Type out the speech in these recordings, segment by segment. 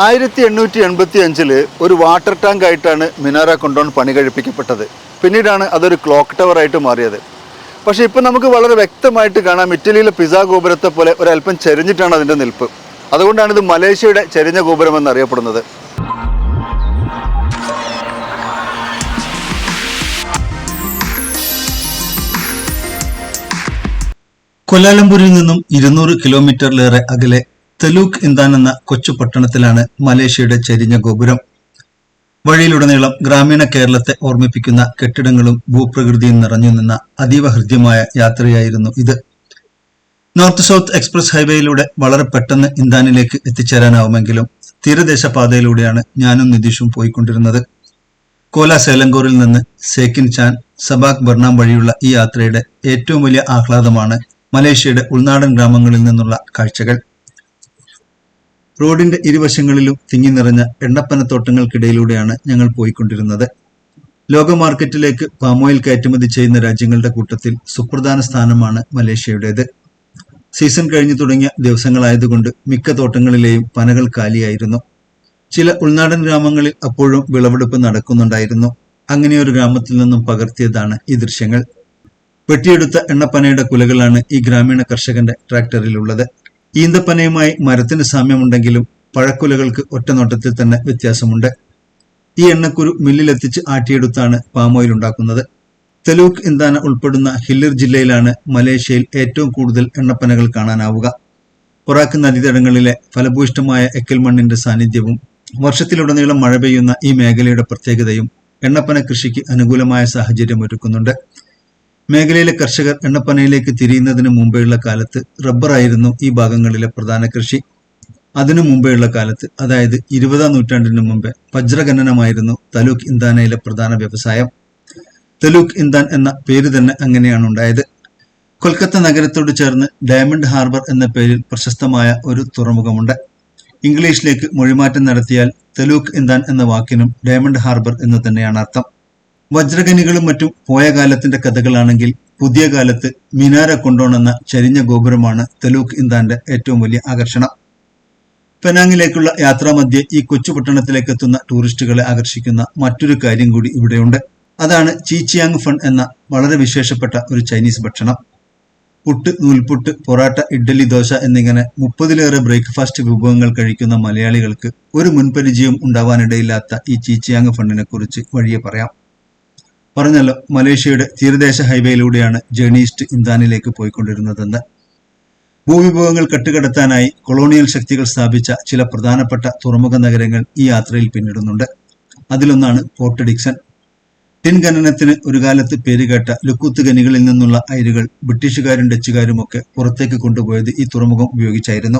ആയിരത്തി എണ്ണൂറ്റി എൺപത്തി അഞ്ചിൽ ഒരു വാട്ടർ ടാങ്ക് ആയിട്ടാണ് മിനാര കൊണ്ടോൺ പണി കഴിപ്പിക്കപ്പെട്ടത്. പിന്നീടാണ് അതൊരു ക്ലോക്ക് ടവർ ആയിട്ട് മാറിയത്. പക്ഷേ ഇപ്പം നമുക്ക് വളരെ വ്യക്തമായിട്ട് കാണാം ഇറ്റലിയിലെ പിസ ഗോപുരത്തെ പോലെ ഒരല്പം ചെരിഞ്ഞിട്ടാണ് അതിന്റെ നിൽപ്പ്. അതുകൊണ്ടാണ് ഇത് മലേഷ്യയുടെ ചെരിഞ്ഞ ഗോപുരം എന്നറിയപ്പെടുന്നത് കൊല്ലാലംപൂരിൽ നിന്നും ഇരുന്നൂറ് കിലോമീറ്ററിലേറെ അകലെ തെലൂക്ക് ഇന്താൻ എന്ന കൊച്ചു പട്ടണത്തിലാണ് മലേഷ്യയുടെ ചരിഞ്ഞ ഗോപുരം. വഴിയിലുടനീളം ഗ്രാമീണ കേരളത്തെ ഓർമ്മിപ്പിക്കുന്ന കെട്ടിടങ്ങളും ഭൂപ്രകൃതിയും നിറഞ്ഞു നിന്ന അതീവ ഹൃദ്യമായ യാത്രയായിരുന്നു ഇത്. നോർത്ത് സൗത്ത് എക്സ്പ്രസ് ഹൈവേയിലൂടെ വളരെ പെട്ടെന്ന് ഇന്താനിലേക്ക് എത്തിച്ചേരാനാവുമെങ്കിലും തീരദേശ പാതയിലൂടെയാണ് ഞാനും നിതീഷും പോയിക്കൊണ്ടിരുന്നത്. കോല സേലങ്കൂറിൽ നിന്ന് സേക്കിൻ ചാൻ സബാക് ബർണാം വഴിയുള്ള ഈ യാത്രയുടെ ഏറ്റവും വലിയ ആഹ്ലാദമാണ് മലേഷ്യയുടെ ഉൾനാടൻ ഗ്രാമങ്ങളിൽ നിന്നുള്ള കാഴ്ചകൾ. റോഡിന്റെ ഇരുവശങ്ങളിലും തിങ്ങി നിറഞ്ഞ എണ്ണപ്പനത്തോട്ടങ്ങൾക്കിടയിലൂടെയാണ് ഞങ്ങൾ പോയിക്കൊണ്ടിരുന്നത്. ലോക മാർക്കറ്റിലേക്ക് പാമോയിൽ കയറ്റുമതി ചെയ്യുന്ന രാജ്യങ്ങളുടെ കൂട്ടത്തിൽ സുപ്രധാന സ്ഥാനമാണ് മലേഷ്യയുടേത്. സീസൺ കഴിഞ്ഞു തുടങ്ങിയ ദിവസങ്ങളായതുകൊണ്ട് മിക്ക തോട്ടങ്ങളിലെയും പനകൾ കാലിയായിരുന്നു. ചില ഉൾനാടൻ ഗ്രാമങ്ങളിൽ അപ്പോഴും വിളവെടുപ്പ് നടക്കുന്നുണ്ടായിരുന്നു. അങ്ങനെ ഒരു ഗ്രാമത്തിൽ നിന്നും പകർത്തിയതാണ് ഈ ദൃശ്യങ്ങൾ. വെട്ടിയെടുത്ത എണ്ണപ്പനയുടെ കുലകളാണ് ഈ ഗ്രാമീണ കർഷകന്റെ ട്രാക്ടറിലുള്ളത്. ഈന്തപ്പനയുമായി മരത്തിന് സാമ്യമുണ്ടെങ്കിലും പഴക്കുലകൾക്ക് ഒറ്റനോട്ടത്തിൽ തന്നെ വ്യത്യാസമുണ്ട്. ഈ എണ്ണക്കുരു മില്ലിലെത്തിച്ച് ആട്ടിയെടുത്താണ് പാമോയിൽ ഉണ്ടാക്കുന്നത്. തെലൂക്ക് ഇന്താന ഉൾപ്പെടുന്ന ഹില്ലിർ ജില്ലയിലാണ് മലേഷ്യയിൽ ഏറ്റവും കൂടുതൽ എണ്ണപ്പനകൾ കാണാനാവുക. പൊറാക്ക് നദീതടങ്ങളിലെ ഫലഭൂയിഷ്ടമായ എക്കൽ മണ്ണിന്റെ സാന്നിധ്യവും വർഷത്തിലുടനീളം മഴ പെയ്യുന്ന ഈ മേഖലയുടെ പ്രത്യേകതയും എണ്ണപ്പന കൃഷിക്ക് അനുകൂലമായ സാഹചര്യം ഒരുക്കുന്നുണ്ട് മേഖലയിലെ കർഷകർ എണ്ണപ്പനയിലേക്ക് തിരിയുന്നതിന് മുമ്പെയുള്ള കാലത്ത് റബ്ബറായിരുന്നു ഈ ഭാഗങ്ങളിലെ പ്രധാന കൃഷി. അതിനു മുമ്പെയുള്ള കാലത്ത് അതായത് ഇരുപതാം നൂറ്റാണ്ടിന് മുമ്പ് വജ്രഖനനമായിരുന്നു തലൂക്ക് ഇന്താനയിലെ പ്രധാന വ്യവസായം. തലൂക്ക് ഇന്താൻ എന്ന പേര് തന്നെ അങ്ങനെയാണ് ഉണ്ടായത്. കൊൽക്കത്ത നഗരത്തോട് ചേർന്ന് ഡയമണ്ട് ഹാർബർ എന്ന പേരിൽ പ്രശസ്തമായ ഒരു തുറമുഖമുണ്ട്. ഇംഗ്ലീഷിലേക്ക് മൊഴിമാറ്റം നടത്തിയാൽ തെലൂക്ക് ഇന്താൻ എന്ന വാക്കിനും ഡയമണ്ട് ഹാർബർ എന്ന് തന്നെയാണ് അർത്ഥം. വജ്രഖനികളും മറ്റും പോയ കാലത്തിന്റെ കഥകളാണെങ്കിൽ പുതിയ കാലത്ത് മിനാര കൊണ്ടോണെന്ന ചരിഞ്ഞ ഗോപുരമാണ് തെലൂക്ക് ഇന്താന്റെ ഏറ്റവും വലിയ ആകർഷണം. പെനാങ്ങിലേക്കുള്ള യാത്രാമധ്യെ ഈ കൊച്ചു പട്ടണത്തിലേക്ക് എത്തുന്ന ടൂറിസ്റ്റുകളെ ആകർഷിക്കുന്ന മറ്റൊരു കാര്യം കൂടി ഇവിടെയുണ്ട്. അതാണ് ചീച്ചിയാങ് ഫൺ എന്ന വളരെ വിശേഷപ്പെട്ട ഒരു ചൈനീസ് ഭക്ഷണം. പുട്ട് നൂൽപുട്ട് പൊറാട്ട ഇഡ്ഡലി ദോശ എന്നിങ്ങനെ മുപ്പതിലേറെ ബ്രേക്ക്ഫാസ്റ്റ് വിഭവങ്ങൾ കഴിക്കുന്ന മലയാളികൾക്ക് ഒരു മുൻപരിചയം ഉണ്ടാവാനിടയില്ലാത്ത ഈ ചീച്ചിയാങ് ഫണ്ടിനെ കുറിച്ച് വഴിയെ പറയാം. പറഞ്ഞല്ലോ മലേഷ്യയുടെ തീരദേശ ഹൈവേയിലൂടെയാണ് ജേർണിയിസ്റ്റ് ഇന്താനിലേക്ക് പോയിക്കൊണ്ടിരുന്നതെന്ന്. ഭൂവിഭവങ്ങൾ കെട്ടുകടത്താനായി കൊളോണിയൽ ശക്തികൾ സ്ഥാപിച്ച ചില പ്രധാനപ്പെട്ട തുറമുഖ നഗരങ്ങൾ ഈ യാത്രയിൽ പിന്നിടുന്നുണ്ട്. അതിലൊന്നാണ് പോർട്ട് ഡിക്സൺ. ടിൻ ഖനനത്തിന് ഒരു കാലത്ത് പേരുകേട്ട ലുക്കുത്ത് ഖനികളിൽ നിന്നുള്ള അയിരുകൾ ബ്രിട്ടീഷുകാരും ഡച്ചുകാരും ഒക്കെ പുറത്തേക്ക് കൊണ്ടുപോയത് ഈ തുറമുഖം ഉപയോഗിച്ചായിരുന്നു.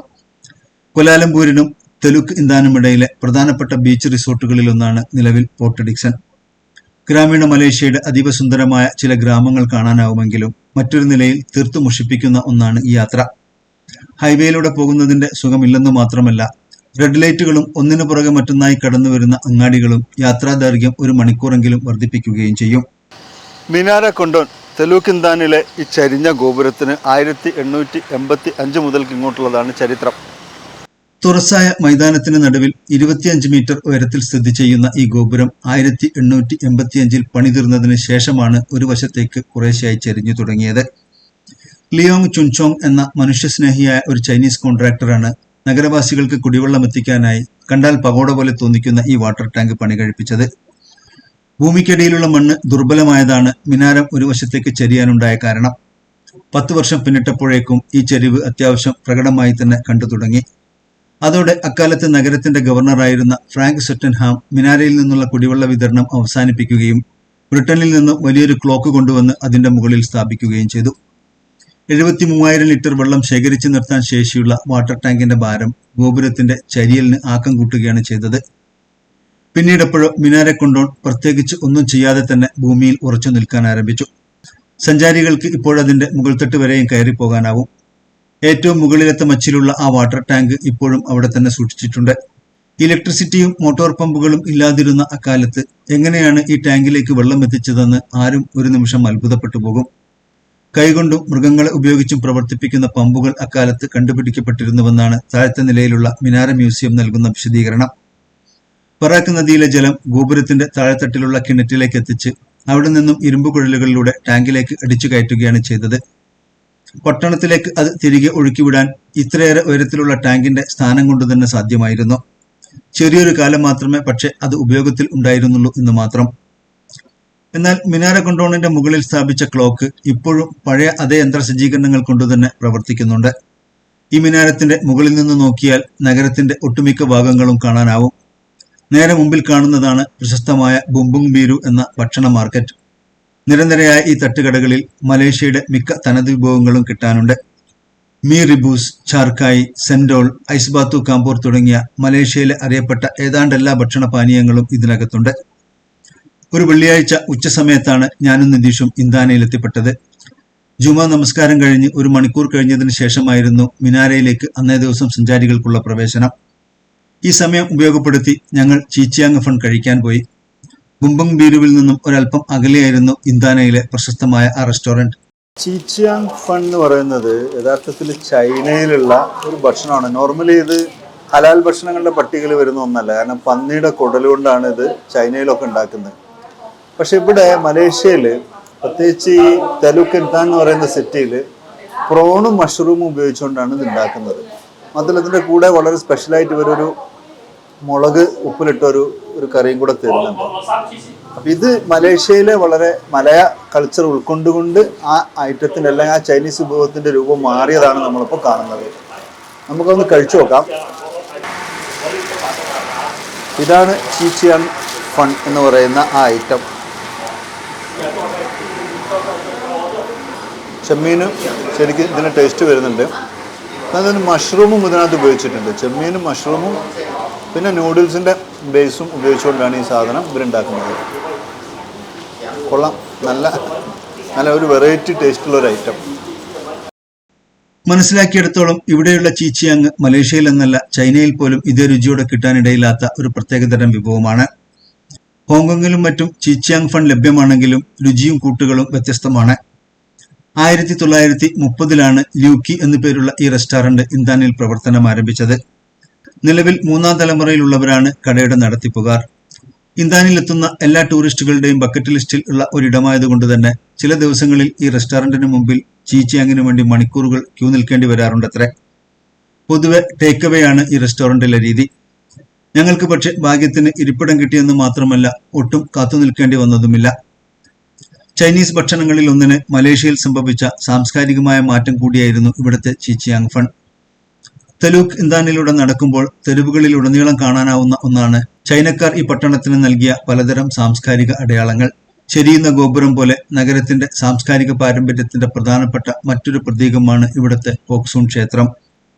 കൊലാലംപൂരിനും തെലുക്ക് ഇന്താനുമിടയിലെ പ്രധാനപ്പെട്ട ബീച്ച് റിസോർട്ടുകളിലൊന്നാണ് നിലവിൽ പോർട്ട് ഡിക്സൺ. ഗ്രാമീണ മലേഷ്യയുടെ അതീവ സുന്ദരമായ ചില ഗ്രാമങ്ങൾ കാണാനാവുമെങ്കിലും മറ്റൊരു നിലയിൽ തീർത്തു മുഷിപ്പിക്കുന്ന ഒന്നാണ് ഈ യാത്ര. ഹൈവേയിലൂടെ പോകുന്നതിന്റെ സുഖമില്ലെന്ന് മാത്രമല്ല റെഡ് ലൈറ്റുകളും ഒന്നിനു പുറകെ മറ്റൊന്നായി കടന്നു വരുന്ന അങ്ങാടികളും യാത്രാ ദൈർഘ്യം ഒരു മണിക്കൂറെങ്കിലും വർദ്ധിപ്പിക്കുകയും ചെയ്യും. മിനാര കൊണ്ടോൺ തെലൂക്കിന്താനിലെ ഈ ചരിഞ്ഞ ഗോപുരത്തിന് ആയിരത്തി എണ്ണൂറ്റി എൺപത്തി അഞ്ച് മുതൽക്ക് ഇങ്ങോട്ടുള്ളതാണ് ചരിത്രം. തുറസായ മൈതാനത്തിന് നടുവിൽ ഇരുപത്തിയഞ്ച് മീറ്റർ ഉയരത്തിൽ സ്ഥിതി ചെയ്യുന്ന ഈ ഗോപുരം ആയിരത്തി എണ്ണൂറ്റി എൺപത്തിയഞ്ചിൽ പണിതീർന്നതിന് ശേഷമാണ് ഒരു വശത്തേക്ക് കുറേശ്ശയായി ചെരിഞ്ഞു തുടങ്ങിയത്. ലിയോങ് ചുൻചോങ് എന്ന മനുഷ്യസ്നേഹിയായ ഒരു ചൈനീസ് കോൺട്രാക്ടറാണ് നഗരവാസികൾക്ക് കുടിവെള്ളം എത്തിക്കാനായി കണ്ടാൽ പകോട പോലെ തോന്നിക്കുന്ന ഈ വാട്ടർ ടാങ്ക് പണി കഴിപ്പിച്ചത്. ഭൂമിക്കടിയിലുള്ള മണ്ണ് ദുർബലമായതാണ് മിനാരം ഒരു വശത്തേക്ക് ചെരിയാനുണ്ടായ കാരണം. പത്ത് വർഷം പിന്നിട്ടപ്പോഴേക്കും ഈ ചെരിവ് അത്യാവശ്യം പ്രകടമായി തന്നെ കണ്ടു തുടങ്ങി അതോടെ അക്കാലത്ത് നഗരത്തിന്റെ ഗവർണറായിരുന്ന ഫ്രാങ്ക് സെറ്റൻഹാം മിനാരയിൽ നിന്നുള്ള കുടിവെള്ള വിതരണം അവസാനിപ്പിക്കുകയും ബ്രിട്ടനിൽ നിന്ന് വലിയൊരു ക്ലോക്ക് കൊണ്ടുവന്ന് അതിന്റെ മുകളിൽ സ്ഥാപിക്കുകയും ചെയ്തു. എഴുപത്തി മൂവായിരം ലിറ്റർ വെള്ളം ശേഖരിച്ചു നിർത്താൻ ശേഷിയുള്ള വാട്ടർ ടാങ്കിന്റെ ഭാരം ഗോപുരത്തിന്റെ ചരിയലിന് ആക്കം കൂട്ടുകയാണ് ചെയ്തത്. പിന്നീടെപ്പോഴോ മിനാരെ കൊണ്ടോൺ പ്രത്യേകിച്ച് ഒന്നും ചെയ്യാതെ തന്നെ ഭൂമിയിൽ ഉറച്ചു നിൽക്കാൻ ആരംഭിച്ചു. സഞ്ചാരികൾക്ക് ഇപ്പോഴതിന്റെ മുകൾത്തട്ട് വരെയും കയറി പോകാനാവും ഏറ്റവും മുകളിലത്തെ മച്ചിലുള്ള ആ വാട്ടർ ടാങ്ക് ഇപ്പോഴും അവിടെ തന്നെ സൂക്ഷിച്ചിട്ടുണ്ട്. ഇലക്ട്രിസിറ്റിയും മോട്ടോർ പമ്പുകളും ഇല്ലാതിരുന്ന അക്കാലത്ത് എങ്ങനെയാണ് ഈ ടാങ്കിലേക്ക് വെള്ളം എത്തിച്ചതെന്ന് ആരും ഒരു നിമിഷം അത്ഭുതപ്പെട്ടു പോകും. കൈകൊണ്ടും മൃഗങ്ങളെ ഉപയോഗിച്ചും പ്രവർത്തിപ്പിക്കുന്ന പമ്പുകൾ അക്കാലത്ത് കണ്ടുപിടിക്കപ്പെട്ടിരുന്നുവെന്നാണ് താഴത്തെ നിലയിലുള്ള മിനാര മ്യൂസിയം നൽകുന്ന വിശദീകരണം. പറാക്ക് നദിയിലെ ജലം ഗോപുരത്തിന്റെ താഴെത്തട്ടിലുള്ള കിണറ്റിലേക്ക് എത്തിച്ച് അവിടെ നിന്നും ഇരുമ്പ് കുഴലുകളിലൂടെ ടാങ്കിലേക്ക് അടിച്ചു കയറ്റുകയാണ് ചെയ്തത്. പട്ടണത്തിലേക്ക് അത് തിരികെ ഒഴുക്കിവിടാൻ ഇത്രയേറെ ഉയരത്തിലുള്ള ടാങ്കിന്റെ സ്ഥാനം കൊണ്ട് തന്നെ സാധ്യമായിരുന്നു. ചെറിയൊരു കാലം മാത്രമേ പക്ഷെ അത് ഉപയോഗത്തിൽ ഉണ്ടായിരുന്നുള്ളൂ എന്ന് മാത്രം. എന്നാൽ മിനാര കൊണ്ടോണിന്റെ മുകളിൽ സ്ഥാപിച്ച ക്ലോക്ക് ഇപ്പോഴും പഴയ അതേ യന്ത്ര സജ്ജീകരണങ്ങൾ കൊണ്ടുതന്നെ പ്രവർത്തിക്കുന്നുണ്ട്. ഈ മിനാരത്തിന്റെ മുകളിൽ നിന്ന് നോക്കിയാൽ നഗരത്തിന്റെ ഒട്ടുമിക്ക ഭാഗങ്ങളും കാണാനാവും. നേരെ മുമ്പിൽ കാണുന്നതാണ് പ്രശസ്തമായ ബുംബുംബീരു എന്ന ഭക്ഷണ മാർക്കറ്റ്. നിരനിരയായ ഈ തട്ടുകടകളിൽ മലേഷ്യയുടെ മിക്ക തനത് വിഭവങ്ങളും കിട്ടാനുണ്ട്. മീ റിബൂസ് ചാർക്കായി സെൻഡോൾ ഐസ്ബാത്തു കാമ്പൂർ തുടങ്ങിയ മലേഷ്യയിലെ അറിയപ്പെട്ട ഏതാണ്ട് എല്ലാ ഭക്ഷണ പാനീയങ്ങളും ഇതിനകത്തുണ്ട്. ഒരു വെള്ളിയാഴ്ച ഉച്ചസമയത്താണ് ഞാനും നിതീഷും ഇന്ദാനയിൽ എത്തിപ്പെട്ടത്. ജുമ നമസ്കാരം കഴിഞ്ഞ് ഒരു മണിക്കൂർ കഴിഞ്ഞതിന് ശേഷമായിരുന്നു മിനാരയിലേക്ക് അന്നേ ദിവസം സഞ്ചാരികൾക്കുള്ള പ്രവേശനം. ഈ സമയം ഉപയോഗപ്പെടുത്തി ഞങ്ങൾ ചീച്ചിയാങ് ഫൺ കഴിക്കാൻ പോയി. ബുംബങ് ബീരുവിൽ നിന്നും ഒരല്പം അകലെയായിരുന്നു ഇന്താനയിലെ പ്രശസ്തമായ ആ റെസ്റ്റോറന്റ്. ചീച്ചിയാങ് ഫൺ എന്ന് പറയുന്നത് യഥാർത്ഥത്തിൽ ചൈനയിലുള്ള ഒരു ഭക്ഷണമാണ്. നോർമലി ഇത് ഹലാൽ ഭക്ഷണങ്ങളുടെ പട്ടികയിൽ വരുന്ന ഒന്നല്ല. കാരണം പന്നിയുടെ കുടൽ കൊണ്ടാണ് ഇത് ചൈനയിലൊക്കെ ഉണ്ടാക്കുന്നത്. പക്ഷെ ഇവിടെ മലേഷ്യയിൽ പ്രത്യേകിച്ച് ഈ തെലുക്ക് എന്താൻ എന്ന് പറയുന്ന സിറ്റിയിൽ പ്രോണും മഷ്റൂമും ഉപയോഗിച്ചുകൊണ്ടാണ് ഇത് ഉണ്ടാക്കുന്നത്. മാത്രമല്ല ഇതിന്റെ കൂടെ വളരെ സ്പെഷ്യലായിട്ട് ഇവരൊരു മുളക് ഉപ്പിലിട്ട ഒരു ഒരു കറിയും കൂടെ തരുന്നുണ്ട്. അപ്പൊ ഇത് മലേഷ്യയിലെ വളരെ മലയ കൾച്ചർ ഉൾക്കൊണ്ടുകൊണ്ട് ആ ഐറ്റത്തിന്റെ അല്ലെങ്കിൽ ആ ചൈനീസ് വിഭവത്തിന്റെ രൂപം മാറിയതാണ് നമ്മളിപ്പോൾ കാണുന്നത്. നമുക്കൊന്ന് കഴിച്ചു നോക്കാം. ഇതാണ് ചീച്ചിയാൻ ഫൺ എന്ന് പറയുന്ന ആ ഐറ്റം. ചെമ്മീനും ശരിക്കും ഇതിന് ടേസ്റ്റ് വരുന്നുണ്ട്. അതിന് മഷ്റൂമും ഇതിനകത്ത് ഉപയോഗിച്ചിട്ടുണ്ട്. ചെമ്മീനും മഷ്റൂമും പിന്നെ നൂഡിൽസിന്റെ ബേസും ഉപയോഗിച്ചുകൊണ്ടാണ് ഈ സാധനം ഇവരുണ്ടാക്കുന്നത്. കൊള്ളാം. നല്ല നല്ല ഒരു വെറൈറ്റി ടേസ്റ്റുള്ള ഒരു ഐറ്റം മനസ്സിലാക്കിയെടുത്തോളം ഇവിടെയുള്ള ചീച്ചിയാങ് മലേഷ്യയിൽ എന്നല്ല ചൈനയിൽ പോലും ഇതേ രുചിയോടെ കിട്ടാനിടയില്ലാത്ത ഒരു പ്രത്യേകതരം വിഭവമാണ്. ഹോങ്കോങ്ങിലും മറ്റും ചീച്ചിയാങ് ഫൺ ലഭ്യമാണെങ്കിലും രുചിയും കൂട്ടുകളും വ്യത്യസ്തമാണ്. ആയിരത്തി തൊള്ളായിരത്തി മുപ്പതിലാണ് ലൂക്കി എന്നു പേരുള്ള ഈ റെസ്റ്റോറന്റ് ഇന്താനിൽ പ്രവർത്തനം ആരംഭിച്ചത്. നിലവിൽ മൂന്നാം തലമുറയിലുള്ളവരാണ് കടയുടെ നടത്തിപ്പുകാർ. ഇന്താനിലെത്തുന്ന എല്ലാ ടൂറിസ്റ്റുകളുടെയും ബക്കറ്റ് ലിസ്റ്റിൽ ഉള്ള ഒരിടമായതുകൊണ്ട് തന്നെ ചില ദിവസങ്ങളിൽ ഈ റെസ്റ്റോറന്റിന് മുമ്പിൽ ചീച്ചിയാങ്ങിനു വേണ്ടി മണിക്കൂറുകൾ ക്യൂ നിൽക്കേണ്ടി വരാറുണ്ടത്രേ. പൊതുവെ ടേക്ക് അവേ ആണ് ഈ റെസ്റ്റോറന്റിലെ രീതി. ഞങ്ങൾക്ക് പക്ഷെ ഭാഗ്യത്തിന് ഇരിപ്പിടം കിട്ടിയെന്ന് മാത്രമല്ല ഒട്ടും കാത്തു നിൽക്കേണ്ടി വന്നതുമില്ല. ചൈനീസ് ഭക്ഷണങ്ങളിൽ ഒന്നിന് മലേഷ്യയിൽ സംഭവിച്ച സാംസ്കാരികമായ മാറ്റം കൂടിയായിരുന്നു ഇവിടുത്തെ ചീച്ചിയാങ് ഫൺ. തെലൂക്ക് ഇന്താനിലൂടെ നടക്കുമ്പോൾ തെരുവുകളിൽ ഉടനീളം കാണാനാവുന്ന ഒന്നാണ്. ചൈനക്കാർ ഈ പട്ടണത്തിന് നൽകിയ പലതരം സാംസ്കാരിക അടയാളങ്ങൾ. ചെരിയുന്ന ഗോപുരം പോലെ നഗരത്തിന്റെ സാംസ്കാരിക പാരമ്പര്യത്തിന്റെ പ്രധാനപ്പെട്ട മറ്റൊരു പ്രതീകമാണ് ഇവിടുത്തെ പോക്സൂൺ ക്ഷേത്രം.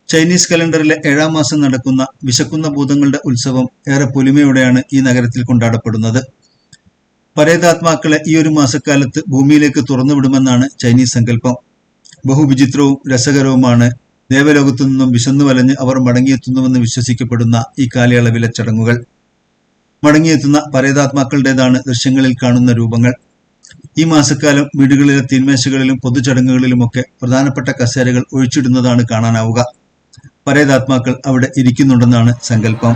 ചൈനീസ് കലണ്ടറിലെ ഏഴാം മാസം നടക്കുന്ന വിശക്കുന്ന ഭൂതങ്ങളുടെ ഉത്സവം ഏറെ പൊലിമയോടെയാണ് ഈ നഗരത്തിൽ കൊണ്ടാടപ്പെടുന്നത്. പരേതാത്മാക്കളെ ഈ ഒരു മാസക്കാലത്ത് ഭൂമിയിലേക്ക് തുറന്നുവിടുമെന്നാണ് ചൈനീസ് സങ്കല്പം. ബഹുവിചിത്രവും രസകരവുമാണ് ദേവലോകത്തു നിന്നും വിശന്നു വലഞ്ഞ് അവർ മടങ്ങിയെത്തുന്നുവെന്ന് വിശ്വസിക്കപ്പെടുന്ന ഈ കാലയളവിലെ ചടങ്ങുകൾ. മടങ്ങിയെത്തുന്ന പരേതാത്മാക്കളുടേതാണ് ദൃശ്യങ്ങളിൽ കാണുന്ന രൂപങ്ങൾ. ഈ മാസക്കാലം വീടുകളിലെ തീന്മേശകളിലും പൊതുചടങ്ങുകളിലുമൊക്കെ പ്രധാനപ്പെട്ട കസേരകൾ ഒഴിച്ചിടുന്നതാണ് കാണാനാവുക. പരേതാത്മാക്കൾ അവിടെ ഇരിക്കുന്നുണ്ടെന്നാണ് സങ്കല്പം.